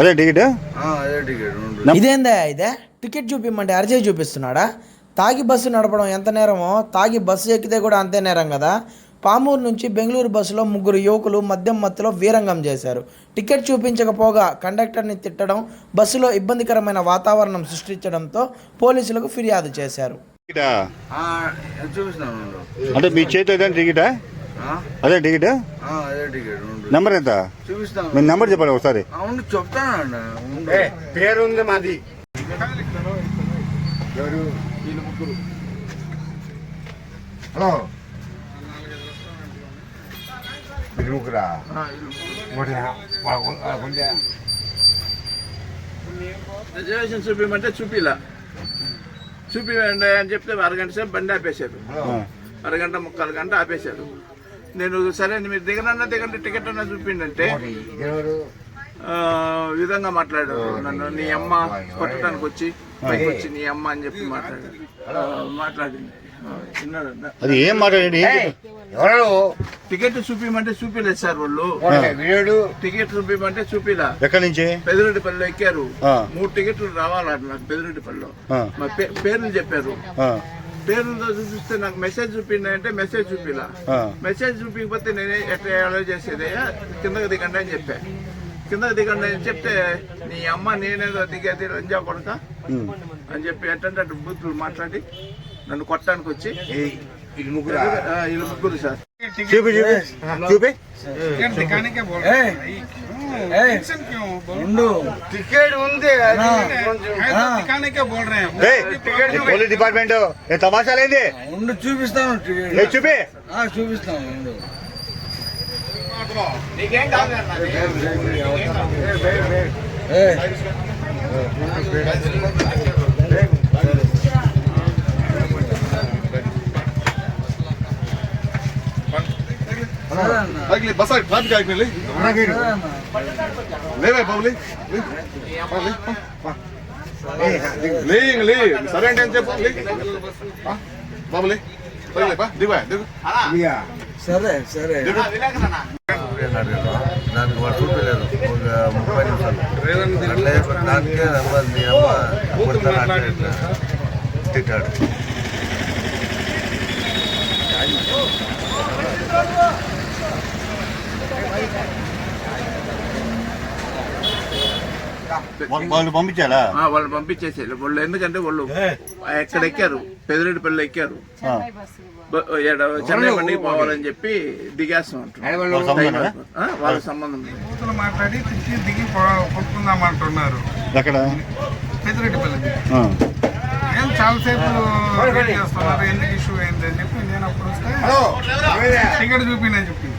అదే టికెట్ అదే టికెట్ ఇదేందా ఇదే? టికెట్ చూపిమ్మంటే అర్జయ్ చూపిస్తున్నాడా? తాగి బస్సు నడపడం ఎంత నేరమో? తాగి బస్సు ఎక్కితే కూడా అంతే నేరం కదా? పామూరు నుంచి బెంగళూరు బస్సులో ముగ్గురు యువకులు మద్యం మత్తులో వీరంగం చేశారు. టికెట్ చూపించకపోగా కండక్టర్ని తిట్టడం బస్సులో ఇబ్బందికరమైన వాతావరణం సృష్టించడంతో పోలీసులకు ఫిర్యాదు చేశారు. అంటే మీ చేతిలో ఏదైనా టికెటా? అదే టికెట్? ఆ, అదే టికెట్. నెంబర్ ఎంత? చూపిస్తాను మీ నెంబర్ చెప్పండి ఒకసారి. అవును చెప్తానండి ఉండు. పేరుంది మాది. హలో? మీరు ముగ్గురా? రిజర్వేషన్ చూపించమంటే చూపిలా. చూపివ్వండి అని చెప్తే అరగంట సేపు బండి ఆపేశారు. అరగంట ముక్కాలు గంట ఆపేశారు. నేను సరే మీరు దిగనన్నా దిగండి టికెట్ అన్నా చూపిండంటే విధంగా మాట్లాడారు నన్ను. నీ అమ్మ కొట్టడానికి వచ్చి పైకి వచ్చి నీ అమ్మ అని చెప్పి మాట్లాడారు. ఆ, మాట్లాడింది. అది ఏం మాట్లాడండి? ఎవరు? టికెట్ చూపించమంటే చూపిలేదు సార్ వాళ్ళు. టికెట్ చూపించమంటే చూపిలా. ఎక్కడి నుంచి? పెదిరెడ్డిపల్లిలో ఎక్కారు. మూడు టికెట్లు రావాలంట నాకు పెదిరెడ్డిపల్లిలో. మా పేర్లు చెప్పారు. పేరుతో చూపిస్తే నాకు మెసేజ్ చూపిండి అంటే మెసేజ్ చూపిలా. ఆ. మెసేజ్ చూపించకపోతే నేనే ఎట్లా అలో చేసేదయ్యా కిందకి దిగండి అని చెప్పా. కిందకి దిగండి అని చెప్తే నీ అమ్మ నేనేదో దిగేది రంజా కొడక. అని చెప్పి ఎట్టంటే అటు బూతులు మాట్లాడి నన్ను కొట్టడానికి వచ్చి ముగ్గురా? సార్. చూపి చూపి. చూపి. టికెట్ ఉంది పోలీస్ డిపార్ట్మెంట్. ఏ తమాషాలేంది? ఉండు చూపిస్తాను చూపి. చూపిస్తాను ఉండు. ఏ, ಆಗಲಿ ಬಸ್ ಟ್ರಾಫಿಕ್ ಆಗ್ಲಿ సరే అన్న. లేవే బాబులి లే ఇంక లే సరే అంటే ఏం చెప్పు లే ఆ, బాబులి సరేలే బా దిగు దిగు ఇక సరే సరే దానికి వాడు చూపించలేదు ఒక ముప్పై నిమిషాలు అట్లా చెప్పి దానికే తర్వాత మీ అమ్మ కొడతాను అట్లా ఇట్లా తిట్టాడు వాళ్ళు పంపించాలా? ఆ, వాళ్ళు పంపించేసేది వాళ్ళు ఎందుకంటే వాళ్ళు ఎక్కడ ఎక్కారు? పెదిరెడ్డిపల్లి ఎక్కారు. చెన్నై బండికి పోవాలని చెప్పి దిగేస్తాం. వాళ్ళ సంబంధం మాట్లాడి తిట్టి దిగి కొట్టుకుందామంటున్నారు. ఎక్కడ? పెద్దరెడ్డిపల్లి ఆ. ఏం చాలాసేపు చేస్తున్నారు? ఎందుకు ఇష్యూ అయింది అని చెప్పి నేను అప్పుడు వస్తే టికెట్ చూపిందని చెప్పింది.